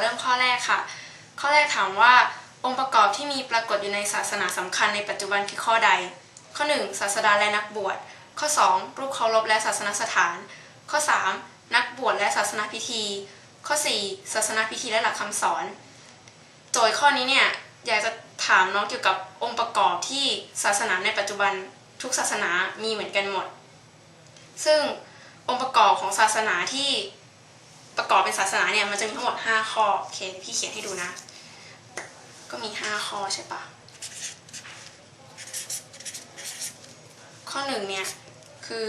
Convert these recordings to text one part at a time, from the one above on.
เริ่มข้อแรกค่ะ ข้อแรกถามว่าองค์ประกอบที่มีปรากฏอยู่ในศาสนาสำคัญในปัจจุบันคือข้อใด ข้อ 1 ศาสดาและนักบวช ข้อ 2 รูปเคารพและศาสนสถาน ข้อ 3 นักบวชและศาสนาพิธี ข้อ 4 ศาสนาพิธีและหลักคำสอน โจทย์ข้อนี้เนี่ยอยากจะถามน้องเกี่ยวกับองค์ประกอบที่ศาสนาในปัจจุบันทุกศาสนามีเหมือนกันหมด ซึ่งองค์ประกอบของศาสนาที่ ประกอบเป็นศาสนาเนี่ยมันจะมีทั้งหมด5ข้อโอเคพี่เขียนให้ดูนะ ก็มี5ข้อใช่ปะข้อหนึ่งเนี่ยคือ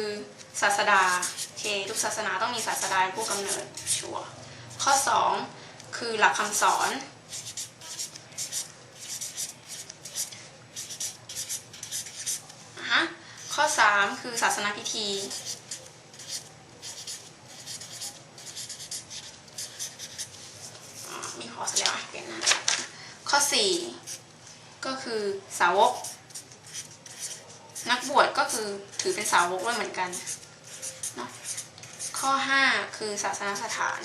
ศาสดาโอเคทุกศาสนาต้องมีศาสดาเป็นผู้กำเนิดชัวข้อ2คือหลักคำสอนฮะข้อ 3 คือศาสนาพิธี อ่ามีขอเสร็จแล้วอะเปลี่ยนหน้าข้อ 4 ก็คือ สาวก นักบวชก็คือถือเป็นสาวกด้วยเหมือนกันเนาะข้อ 5 คือศาสนสถาน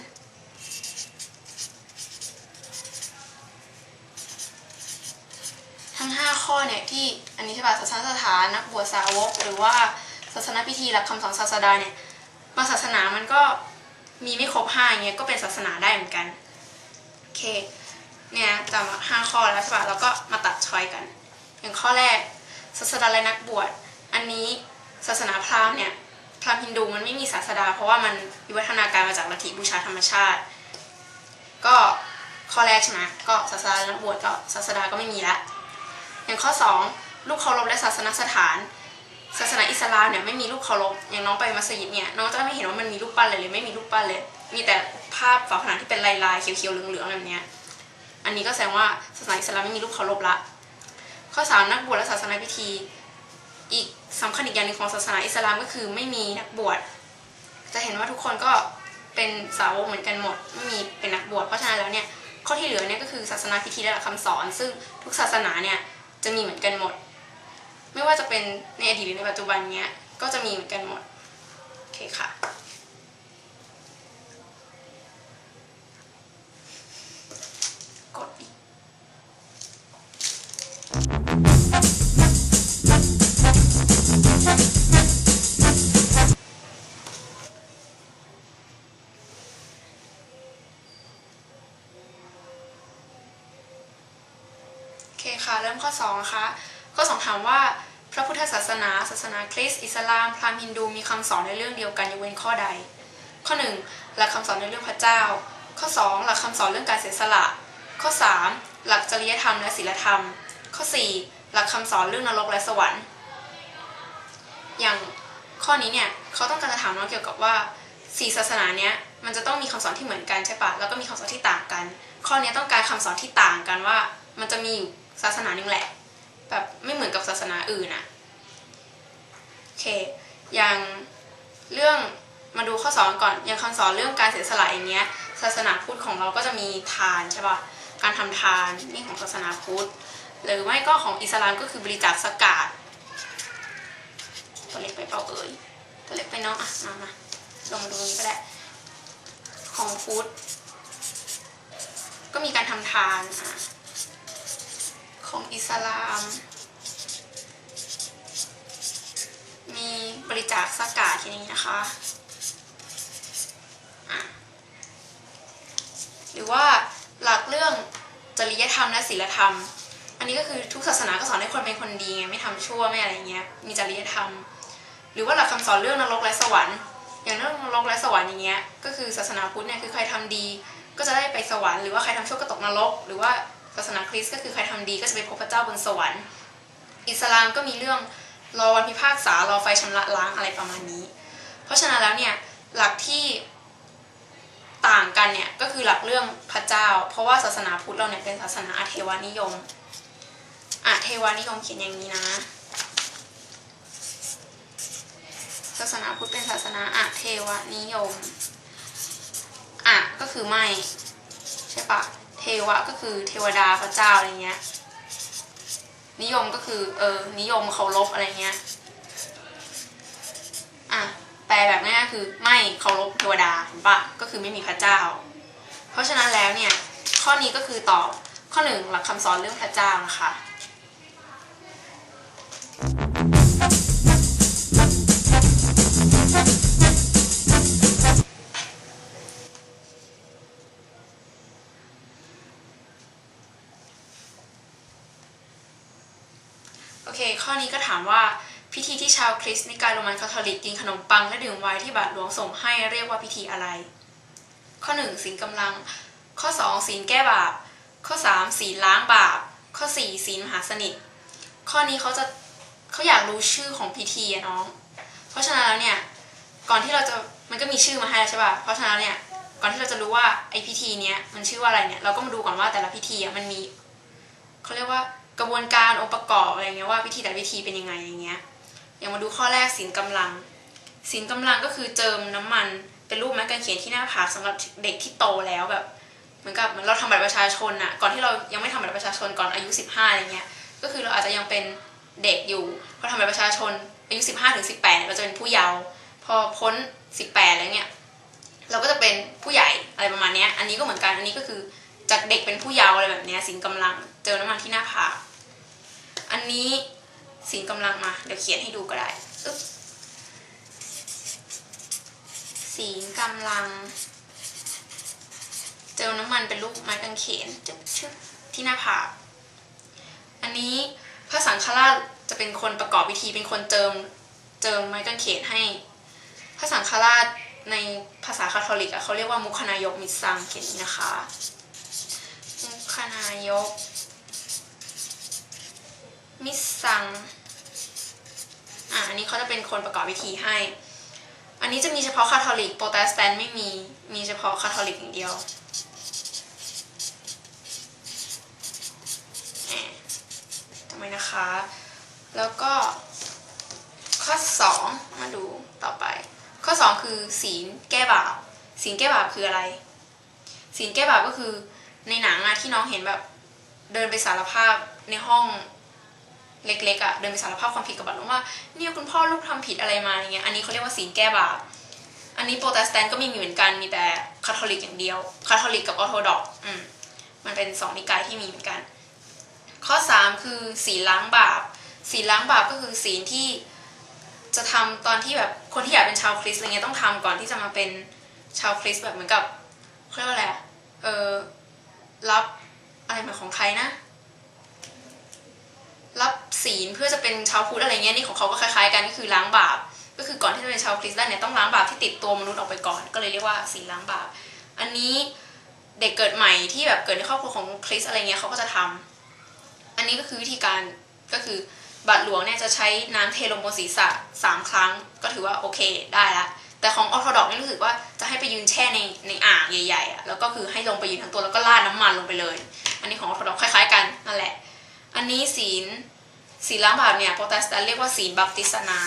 ทั้ง 5 ข้อเนี่ยที่อันนี้ใช่ป่ะศาสนสถานนักบวชสาวก หรือว่าศาสนาพิธีหลักคำสอนศาสดาเนี่ยบางศาสนามันก็มีไม่ครบห้าอย่างเงี้ยก็เป็นศาสนาได้เหมือนกัน โอเค เนี่ยจำห้าข้อแล้วใช่ป่ะแล้วก็มาตัดชอยกัน อย่างข้อแรก ศาสดาและนักบวช อันนี้ศาสนาพราหมณ์เนี่ยพราหมณ์ฮินดูมันไม่มีศาสดา เพราะว่ามันวิวัฒนาการมาจากลัทธิบูชาธรรมชาติ ก็ข้อแรกใช่ไหมก็ศาสดาและนักบวชก็ศาสดาก็ไม่มีละ อย่างข้อ 2 ลูกเคารพและศาสนสถาน ศาสนาอิสลามเนี่ยไม่มีรูปเคารพอย่างน้องไปมัสยิดเนี่ยน้องจะไม่เห็นว่ามันมีรูปปั้นเลยเลยไม่มีรูปปั้นเลย มีแต่ภาพฝาผนังที่เป็นลายๆเขียวๆเหลืองๆแบบเนี้ยอันนี้ก็แสดงว่าศาสนาอิสลามไม่มีรูปเคารพละ ข้อสามนักบวชและศาสนาพิธี อีกสำคัญอีกอย่างหนึ่งของศาสนาอิสลามก็คือไม่มีนักบวช จะเห็นว่าทุกคนก็เป็นสาวกเหมือนกันหมดไม่มีเป็นนักบวชเพราะฉะนั้นแล้วเนี่ยข้อที่เหลือเนี่ยก็คือศาสนาพิธีและหลักคำสอน ซึ่งทุกศาสนาเนี่ยจะมีเหมือนกันหมด ไม่ว่าจะเป็นในอดีตหรือในปัจจุบันเนี้ยก็จะมีเหมือนกันหมดโอเคค่ะ ข้อ2นะคะข้อ 2 ถามว่าพระพุทธศาสนา ศาสนาคริสต์อิสลาม พราหมณ์ฮินดูมีคำสอนในเรื่องเดียวกันยกเว้นข้อใด ข้อ 1 หลักคำสอนในเรื่องพระเจ้า ข้อ 2 หลักคำสอนเรื่องการเสียสละ ข้อ 3 หลักจริยธรรมและศีลธรรม ข้อ 4 หลักคำสอนเรื่องนรกและสวรรค์ อย่างข้อนี้เนี่ยเขาต้องการจะถามน้องเกี่ยวกับว่าสี่ศาสนาเนี้ยมันจะต้องมีคำสอนที่เหมือนกันใช่ปะแล้วก็มีคำสอนที่ต่างกัน ข้อนี้ต้องการคำสอนที่ต่างกันว่า มันจะมีอยู่ ศาสนาหนึ่งแหละ แบบไม่เหมือนกับศาสนาอื่นอะโอเค อย่างเรื่องมาดูข้อสอนก่อน อย่างคำสอนเรื่องการเสียสละอย่างเงี้ย ศาสนาพุทธของเราก็จะมีทานใช่ปะการทำทานนี่ของศาสนาพุทธ หรือไม่ก็ของอิสลามก็คือบริจาคสกาดตัวเล็กไปเปล่าเอ่ย ตัวเล็กไปเนาะอะมามาลงมาดูนี้ก็ได้ ของพุทธก็มีการทำทานอะ ของอิสลาม มีบริจาคสกาดที่นี้นะคะะหรือว่าหลักเรื่องจริยธรรมและศีลธรรม อันนี้ก็คือทุกศาสนาก็สอนให้คนเป็นคนดีไงไม่ทำชั่วไม่อะไรเงี้ย มีจริยธรรม หรือว่าหลักคำสอนเรื่องนรกและสวรรค์ อย่างเรื่องนรกและสวรรค์อย่างเงี้ย ก็คือศาสนาพุทธเนี่ยคือใครทำดีก็จะได้ไปสวรรค์หรือว่าใครทำชั่วก็ตกนรก หรือว่า ศาสนาคริสต์ก็คือใครทำดีก็จะไปพบพระเจ้าบนสวรรค์ อิสลามก็มีเรื่องรอวันพิพากษารอไฟชำระล้างอะไรประมาณนี้ เพราะฉะนั้นแล้วเนี่ยหลักที่ต่างกันเนี่ยก็คือหลักเรื่องพระเจ้า เพราะว่าศาสนาพุทธเราเนี่ยเป็นศาสนาอาเทวานิยมอาเทวานิยมเขียนอย่างนี้นะ ศาสนาพุทธเป็นศาสนาอาเทวนิยมอะก็คือไม่ใช่ปะ เทวะก็คือเทวดาพระเจ้าอะไรเงี้ย นิยมก็คือเออนิยมเคารพอะไรเงี้ยอะแปลแบบง่ายคือไม่เคารพเทวดาเห็นปะก็คือไม่มีพระเจ้า เพราะฉะนั้นแล้วเนี่ยข้อนี้ก็คือตอบข้อหนึ่งหลักคำสอนเรื่องพระเจ้านะคะ ข้อนี้ก็ถามว่าพิธีที่ชาวคริสต์นิกายโรมันคาทอลิกกินขนมปังและดื่มไวน์ที่บาทหลวงส่งให้เรียกว่าพิธีอะไร ข้อ 1ศีลกำลัง ข้อ 2 ศีลแก้บาป ข้อ 3 ศีลล้างบาป ข้อ 4 ศีลมหาสนิท ข้อนี้เขาจะเขาอยากรู้ชื่อของพิธีอะน้อง เพราะฉะนั้นแล้วเนี่ย ก่อนที่เราจะมันก็มีชื่อมาให้แล้วใช่ป่ะ เพราะฉะนั้นเนี่ย ก่อนที่เราจะรู้ว่าไอพิธีเนี้ยมันชื่อว่าอะไรเนี่ย เราก็มาดูก่อนว่าแต่ละพิธีอะมันมีเขาเรียกว่า กระบวนการองค์ประกอบอะไรเงี้ยว่าพิธีแต่ละพิธีเป็นยังไงอย่างเงี้ยอย่างมาดูข้อแรกศีลกำลังศีลกำลังก็คือเจิมน้ำมันเป็นรูปไม้กางเขนที่หน้าผากสำหรับเด็กที่โตแล้วแบบเหมือนกับเหมือนเราทำบัตรประชาชนอะก่อนที่เรายังไม่ทำบัตรประชาชนก่อนอายุ 15อะไรเงี้ยก็คือเราอาจจะยังเป็นเด็กอยู่พอทำบัตรประชาชนอายุ 15ถึง18เนี่ยเราจะเป็นผู้เยาว์พอพ้น 18 แล้วเนี่ยเราก็จะเป็นผู้ใหญ่อะไรประมาณเนี้ยอันนี้ก็เหมือนกันอันนี้ก็คือ จากเด็กเป็นผู้เยาว์อะไรแบบนี้ยศีลกำลังเจอน้ำมันที่หน้าผากอันนี้ศีลกำลังมา เดี๋ยวเขียนให้ดูก็ได้อึ๊บศีลกำลัง เจอน้ำมันเป็นลูกไม้กางเขนจึ๊บชึบที่หน้าผากอันนี้พระสังฆราชจะเป็นคนประกอบพิธีเป็นคนเจิมเจิมไม้กางเขนให้ พระสังฆราชในภาษาคาทอลิกอะเขาเรียกว่ามุขนายกมิสซังเขียนนี้นะคะ นายก มิสซัง อะ อันนี้เขาจะเป็นคนประกอบพิธีให้ อันนี้จะมีเฉพาะคาทอลิก โปรเตสแตนต์ไม่มี มีเฉพาะคาทอลิกอย่างเดียว ทำไมนะคะ แล้วก็ข้อ 2 มาดูต่อไป ข้อ 2 คือศีลแก้บาปศีลแก้บาปคืออะไร ศีลแก้บาปก็คือ ในหนังอะที่น้องเห็นแบบเดินไปสารภาพในห้องเล็กๆอะ่ะเดินไปสารภาพความผิดกับบาทหลวงว่าเนี่ยคุณพ่อลูกทำผิดอะไรมาอย่างเงี้ยอันนี้เขาเรียกว่าศีลแก้บาปอันนี้โปรเตสแตนต์ก็มีเหมือนกันมีแต่คาทอลิกอย่างเดียวคาทอลิกกับออร์โธดอกอืมมันเป็นสองนิกายที่มีเหมือนกัน ข้อ 3 คือศีลล้างบาปศีลล้างบาปก็คือศีลที่จะทำตอนที่แบบคนที่อยากเป็นชาวคริสต์อะไรเงี้ยต้องทำก่อนที่จะมาเป็นชาวคริสต์แบบเหมือนกับเขาเรียกว่าอะไรอะเออ รับอะไรเหมือนของใครนะ รับศีลเพื่อจะเป็นชาวพุทธอะไรเงี้ยนี่ของเขาก็คล้ายๆกันก็คือล้างบาป ก็คือก่อนที่จะเป็นชาวคริสต์ได้เนี่ยต้องล้างบาปที่ติดตัวมนุษย์ออกไปก่อน ก็เลยเรียกว่าศีลล้างบาป อันนี้เด็กเกิดใหม่ที่แบบเกิดในครอบครัวของคริสอะไรเงี้ยเขาก็จะทำอันนี้ก็คือวิธีการก็คือบาทหลวงเนี่ยจะใช้น้ำเทลงบนศีรษะสามครั้ง ก็ถือว่าโอเคได้ละ แต่ของออร์โธดอกนี่รู้สึกว่าจะให้ไปยืนแช่ในในอ่างใหญ่ๆอะแล้วก็คือให้ลงไปยืนทั้งตัวแล้วก็ราดน้ำมันลงไปเลย อันนี้ของออร์โธดอกคล้ายๆกันนั่นแหละ อันนี้ศีลศีลล้างบาปเนี่ยโปรเตสแตนต์เรียกว่าศีลบัพติศนา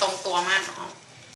ตรงตัวมากเนาะ